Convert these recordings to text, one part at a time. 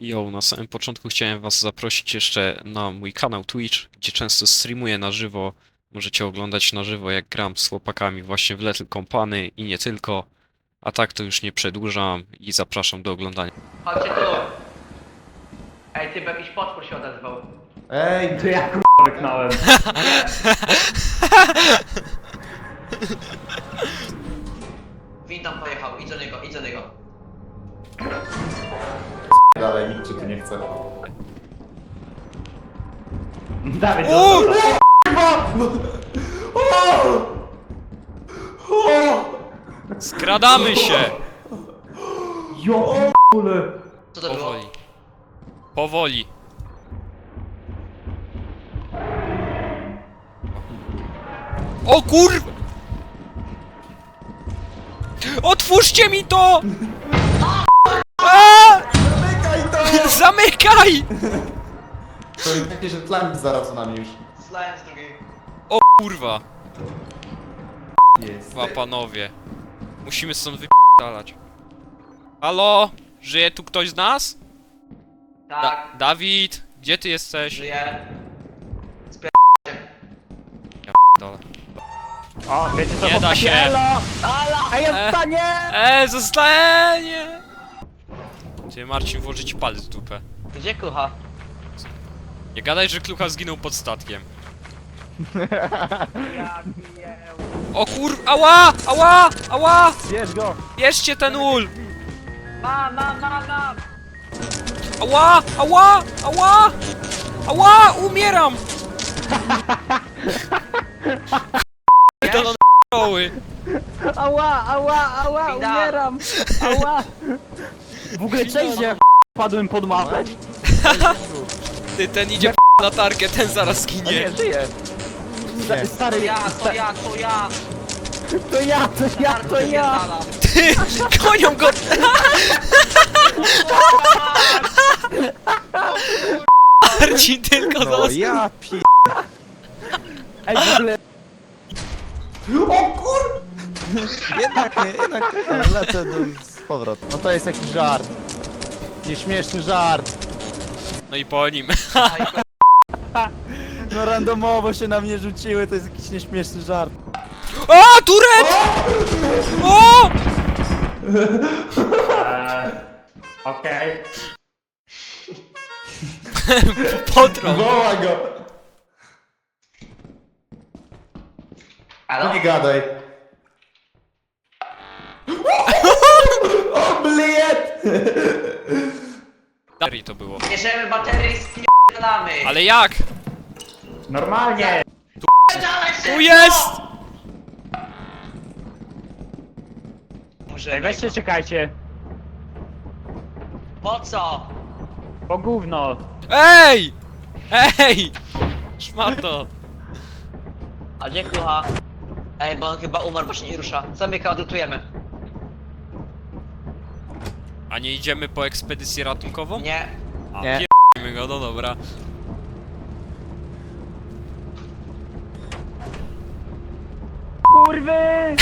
Jo, na samym początku chciałem Was zaprosić jeszcze na mój kanał Twitch, gdzie często streamuję na żywo. Możecie oglądać na żywo, jak gram z chłopakami właśnie w Little Company i nie tylko. A tak to już nie przedłużam i zapraszam do oglądania. Chodźcie tu. Ej, ty, bo jakiś potwór się odezwał. Ej, Ty ja k***a wyknąłem. Windą pojechał, idź do niego, idź do niego. Dalej, nikt cię tu nie chce. Dawid, O! Skradamy się! Jo, k***ule. Co to było? Powoli. Powoli. O kur... Otwórzcie mi to! Zamykaj to! Zamykaj! To jakieś reklamy zaraz za nami już. Slime z drugiej. O kurwa. Jest. Dwa panowie. Musimy stąd wypierdalać. Halo? Żyje tu ktoś z nas? Da Tak, Dawid, gdzie ty jesteś? żyje. Dole. O, wiecie co? Nie da się. Elo! Ala! Ej, E. odstanie! Eee, zostanie! Ty Marcin włożyć palec w dupę. Gdzie kucha? Nie gadaj, że klucha zginął pod statkiem. Ja piję. O kur... Ała! Ała! Ała! Bierz go! Bierzcie ten ul! Mam, mam, mam, mam! Ała! Ała! Ała! Ała! Umieram! Do szkoły. Ała, ała, ała, Widać. umieram! Ała! W ogóle cześć, że ja padłem pod mapę. Ty, ten idzie latarkę, ten zaraz A nie, ginie. żyję. Sta- Stary, To ja, to ja, to ja! to ja, to ja, to ja! Ty, gonią go! Marcin tylko No został. ja pi... Ej, w ogóle... O kur... Jednak nie, jednak lecę do, No to jest jakiś żart. Nieśmieszny żart. No i po nim. No randomowo się na mnie rzuciły, to jest jakiś nieśmieszny żart. O, turet! O! Okej. Potron. Woła go! Halo? Nie gadaj. Bliet! Dari to było. Bierzemy baterię i spierdalamy! Ale jak? Normalnie! Spierdalaj! Tu jest! Muszę Ej, weźcie, czekajcie. Po co? Po gówno. Ej! Ej! Szmato. A gdzie kucha? Ej, bo on chyba umarł, bo się nie rusza. Zamyka, odlutujemy. Nie idziemy po ekspedycję ratunkową? Nie. A, Nie. pierdolimy go, no dobra. Kurwy!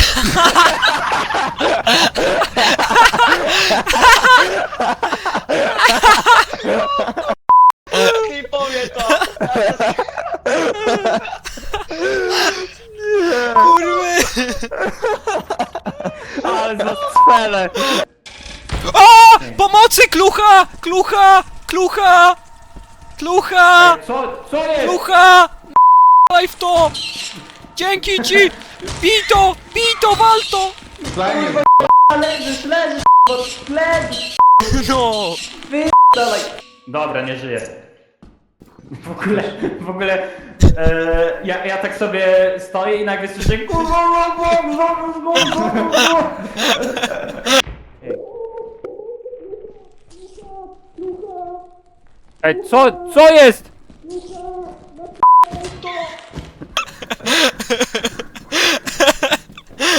Nie powie to! Kurwy! Ale za spele! Klucha! Klucha! Klucha! Klucha! Co, co jest? Klucha! Daj w to! Dzięki ci! Bij to! Bij to! Wal to! Slime Leżysz, leżysz, bo leżysz! No! Dobra, nie żyję. W ogóle, w ogóle, e, ja, ja tak sobie stoję i nagle słyszę kurwa, kurwa, kurwa, kurwa, kurwa. Ej, co, co jest?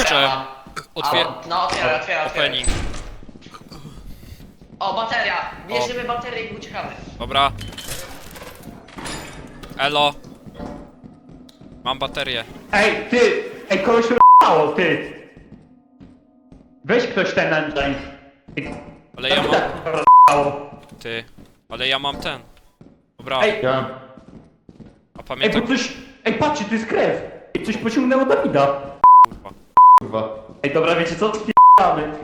Czy otwier... No, otwieraj, otwieraj, otwieraj. Opening. O, bateria! Bierzemy baterię i uciekamy. Dobra. Elo. Mam baterię. Ej, ty, ej, kogoś r***ało, ty. Weź ktoś ten engine. Ty, Ale ja mam... r***ało. Ty. Ale ja mam ten. Dobra, Ej, Ja mam... a ej, pamiętam... bo coś... Ej, patrzcie, tu jest krew! Ej, coś pociągnęło Dawida. Kurwa. Kurwa. Ej, dobra, wiecie co? Spierdamy.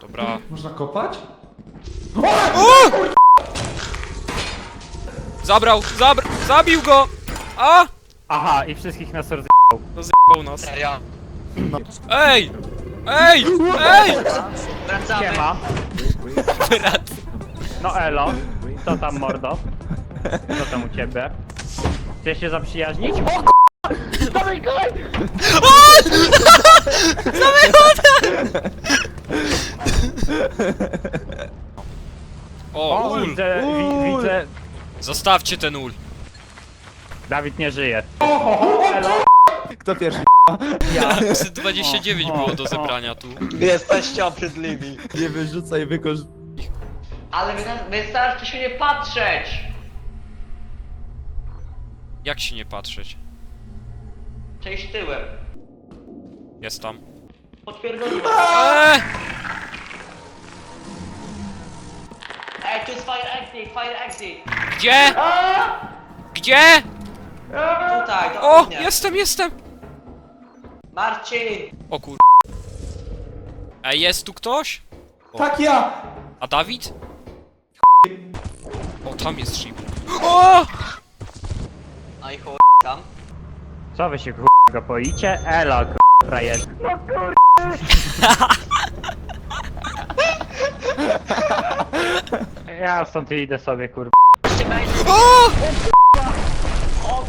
Dobra. Można kopać? Zabrał! Zabr... Zabił go! A! Aha, i wszystkich nas roz... No zjebał nas. Serio. Ej! Ej! Ej! Wracamy. Siema. Brat. No elo. Co tam, mordo? Co tam u ciebie? Chcesz się zaprzyjaźnić? O k***a! Dawaj, dawaj! O, O, ul! widzę, wi, widzę... Zostawcie ten ul. Dawid nie żyje. Elo! Kto pierwszy? Ja. 29 było do zebrania tu. Jesteście obrzydliwi. Nie wyrzucaj, wykosz... Ale wy, wy starajcie się nie patrzeć. Jak się nie patrzeć? Cześć tyłem. Jest tam. Potwierdzone. Eee! Ej, tu jest fire exit, fire exit. Gdzie? Gdzie? Tutaj, do O! Jestem, jestem! Marcin! O kur... Ej, jest tu ktoś? Tak ja! A Dawid? Tam jest ship. O! No i chuj tam. Co wy się k***a poicie? Elo, k***a jest. No kur... Ja stąd idę sobie, kur... Jeszcze będzie. O! O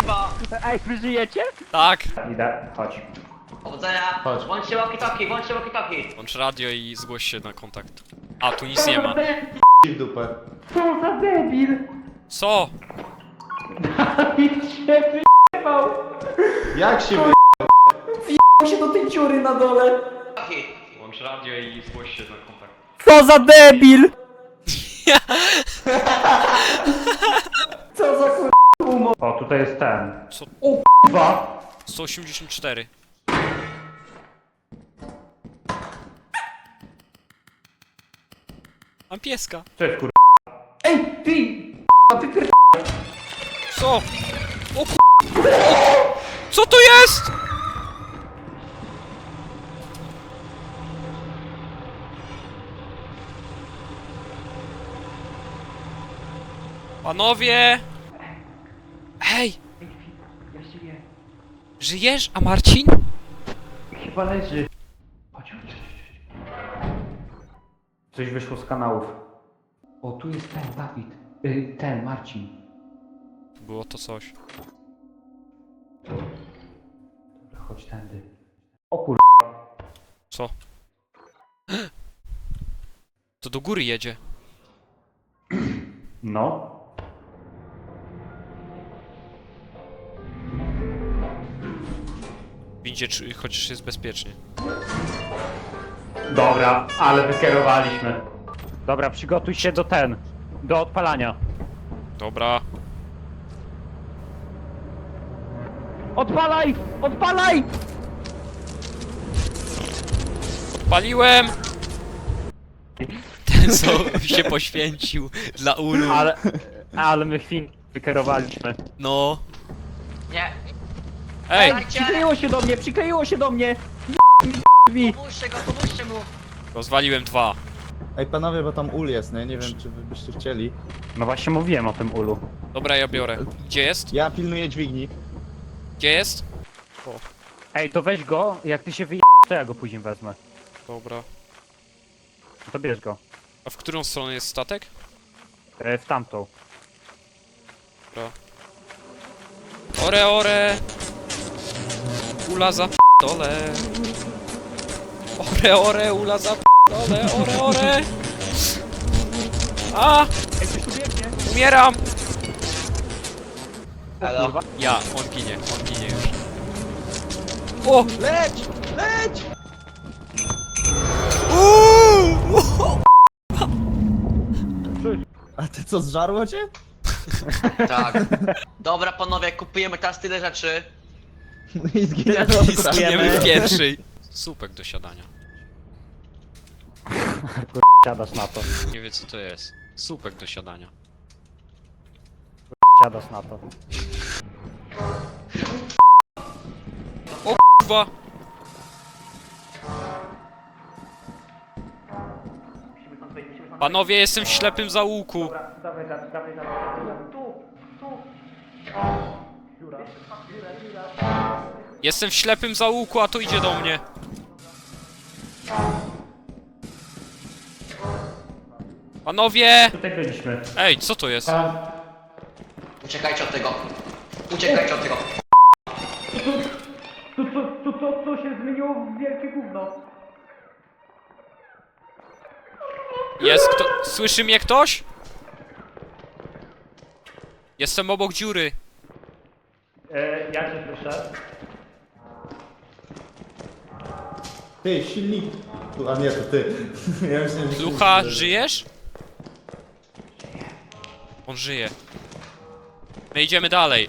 kurwa! Ej, wy żyjecie? Tak. Idę, chodź. Powodzenia. Chodź. Włączcie walkie-talkie, włączcie walkie-talkie. Włącz radio i zgłoś się na kontakt. A, tu nic nie ma. W dupę. Co za debil! Co? Dawid się wyjebał! Jak się wy... się do tej dziury na dole! Włącz radio i zgłoś się na kontakt. Co za debil! Co za kur... O, tutaj jest ten. Co? O k***wa! 184. Mam pieska. Jest kur... Ej, ty! A ty pier... Co? O kur... O! Co to jest? Panowie! Hej! Ja żyję. Żyjesz? A Marcin? Chyba leży. Coś wyszło z kanałów. O, tu jest ten, Dawid. Y, ten, Marcin. Było to coś. Dobra, chodź tędy. O kur... Co? To do góry jedzie. No. Windzie, czy chociaż jest bezpiecznie. Dobra, ale wykierowaliśmy. Dobra, przygotuj się do ten. Do odpalania. Dobra. Odpalaj! Odpalaj! Paliłem! Ten co się poświęcił dla ulu. Ale, ale my chwilę wykierowaliśmy. No. Nie. Ej! Przykleiło się do mnie, przykleiło się do mnie! Drzwi. Pomóżcie go, pomóżcie mu. Rozwaliłem dwa. Ej panowie, bo tam ul jest, nie? Nie wiem, czy wy byście chcieli. No właśnie mówiłem o tym ulu. Dobra, ja biorę. Gdzie jest? Ja pilnuję dźwigni. Gdzie jest? Ej, to weź go, jak ty się wyje... to ja go później wezmę. Dobra. To bierz go. A w którą stronę jest statek? E, w tamtą. Dobra. Ore, ore! Ula za dole. Ore, ore, ula za dole, ore, ore! A! Umieram! Elo. Ja, on ginie, on ginie już. O! Leć! Leć! Uuu! A ty co, zżarło cię? Tak. Dobra panowie, kupujemy teraz tyle rzeczy. I zginiemy I zginiemy w pierwszej. Słupek do siadania. Siadasz na to. Nie wie co to jest. Słupek do siadania. Siadasz na to. Kurwa! Panowie, jestem w ślepym. Dobra, dawaj, dawaj, dawaj, dawaj. Tu, tu. Jestem w ślepym zaułku, a to idzie do mnie. Panowie! Tutaj byliśmy. Ej, co to jest? Uciekajcie od tego. Uciekajcie od tego. Tu, tu, tu, tu, tu się zmieniło w wielkie gówno. Jest kto... Słyszy mnie ktoś? Jestem obok dziury. E, ja cię słyszę. Ty, silnik. Tu, a nie, to ty. Ja myślałem, że... Lucha, żyjesz? On żyje. My idziemy dalej.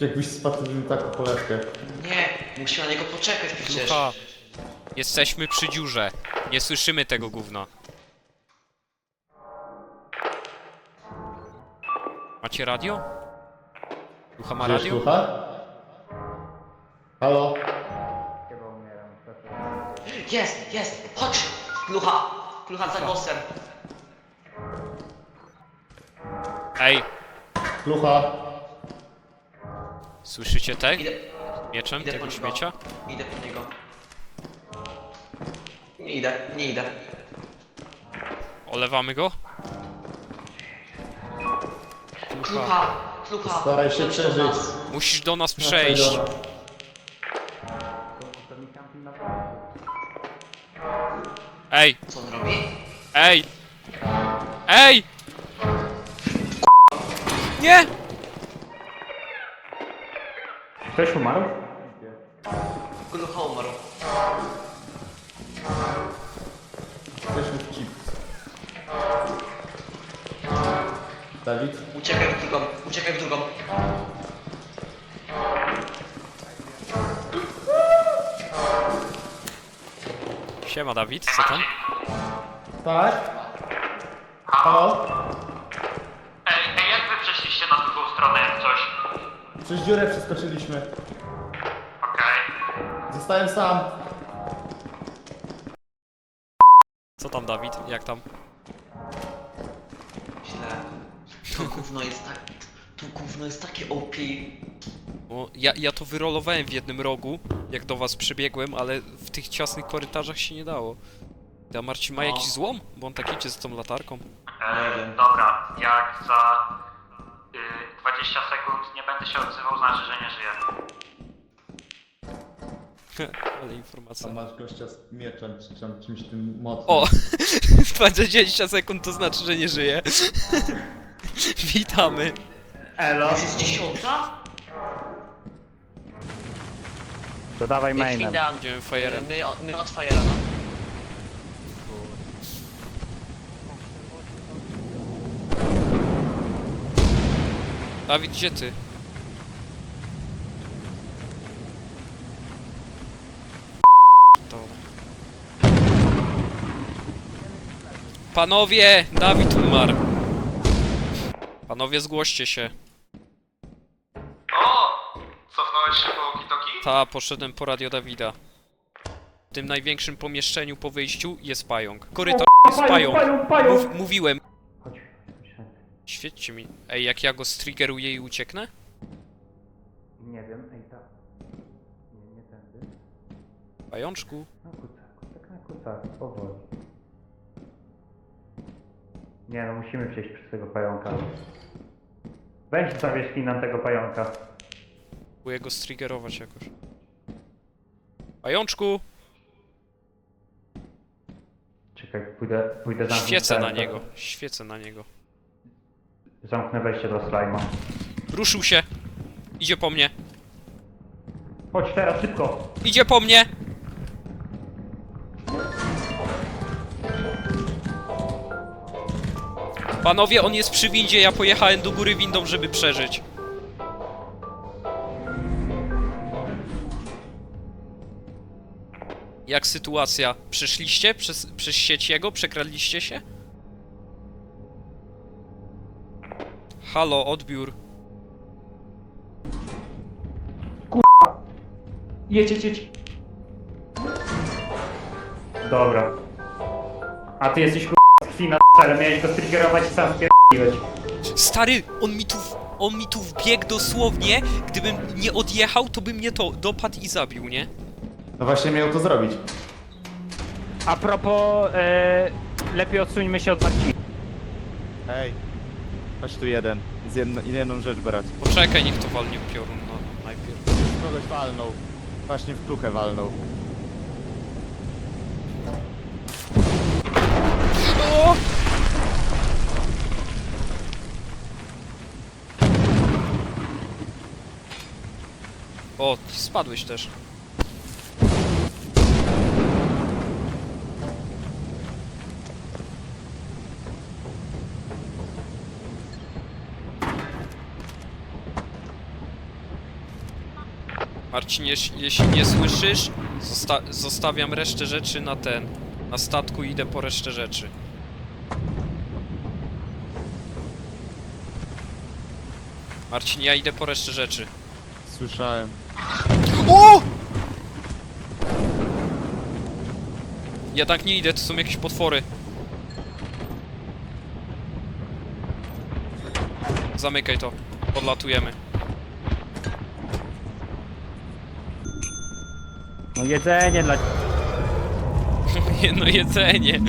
Jakbyś spadł, bym taką poletkę. Nie, musimy na niego poczekać przecież. Lucha. Jesteśmy przy dziurze. Nie słyszymy tego gówna. Macie radio? Lucha ma radio? Lucha? Halo? Jest, jest, chodź! Klucha! Klucha za głosem. Ej, Lucha? słyszycie te? Idę, Mieczem idę tego po niego. śmiecia? Idę po niego. Nie idę, nie idę. Olewamy go? Klucha, klucha. Staraj się chodź do przeżyć. nas. Musisz do nas przejść. Ej, Co on robi? ej! Ej! Nie! Ktoś umarł? Klucha umarł. Jesteśmy w chip. Dawid? Uciekaj w drugą, uciekaj w drugą. Siema Dawid, co tam? Tak? Halo? Ej, ej, jak wy przeszliście na drugą stronę jak coś? Przez dziurę przeskoczyliśmy. Okej. Zostałem sam. Co tam Dawid? Jak tam? Źle. To gówno jest tak... To gówno jest takie OP. Ja, ja to wyrolowałem w jednym rogu, jak do was przybiegłem, ale w tych ciasnych korytarzach się nie dało. A Marcin ma No. jakiś złom? Bo on tak idzie z tą latarką. E, dobra, jak za 20 sekund nie będę się odzywał, znaczy, że nie żyję. ale informacja. A masz gościa z mieczem, czy czym- czymś tym mocnym. O! 20 sekund to znaczy, że nie żyje. Witamy. Elo. To jest dziesiąta? To dawaj Jak mainem. Idziemy fajerem. My, my od Fajera, no. Dawid, gdzie ty? Dobra. Panowie! Dawid umarł. Panowie, zgłoście się. O! Cofnąłeś się po walkie Ta, poszedłem po radio Dawida. W tym największym pomieszczeniu po wyjściu jest pająk. Korytarz jest pająk. pająk, pająk. Mów, mówiłem. Świećcie mi. Ej, jak ja go striggeruję i ucieknę? Nie wiem, ej tak. Nie, nie tędy. Pajączku. Na kucak, kucak na kucak, powoli. Nie no, musimy przejść przez tego pająka. Weź zawieź nam tego pająka. Próbuję go striggerować jakoś. Pajączku! Czekaj, pójdę, pójdę zamknąć Świecę na niego. Świecę na niego. Zamknę wejście do slajma. Ruszył się. Idzie po mnie. Chodź teraz, szybko! Idzie po mnie! Panowie, on jest przy windzie, ja pojechałem do góry windą, żeby przeżyć. Jak sytuacja? Przeszliście przez, przez sieć jego? Przekradliście się? Halo, odbiór. Jedź, jedź, jedź. Dobra. A ty jesteś k***a z krwi na ale miałeś go striggerować i sam spierdoliłeś. Stary, on mi tu, w- on mi tu wbiegł dosłownie. Gdybym nie odjechał, to by mnie to dopadł i zabił, nie? No właśnie miał to zrobić. A propos, e, lepiej odsuńmy się od Marcina. Ej, chodź tu jeden. Z jedno, jedną rzecz brać. Poczekaj, niech to walnie piorun no, najpierw. Kogoś walnął. Właśnie w klukę walnął. O! O, spadłeś też. Marcin, jeś- jeśli nie słyszysz, zosta zostawiam resztę rzeczy na ten, na statku idę po resztę rzeczy. Marcin, ja idę po resztę rzeczy. Słyszałem. O! Ja tak nie idę, to są jakieś potwory. Zamykaj to. Podlatujemy. No jedzenie dla... Jedno jedzenie.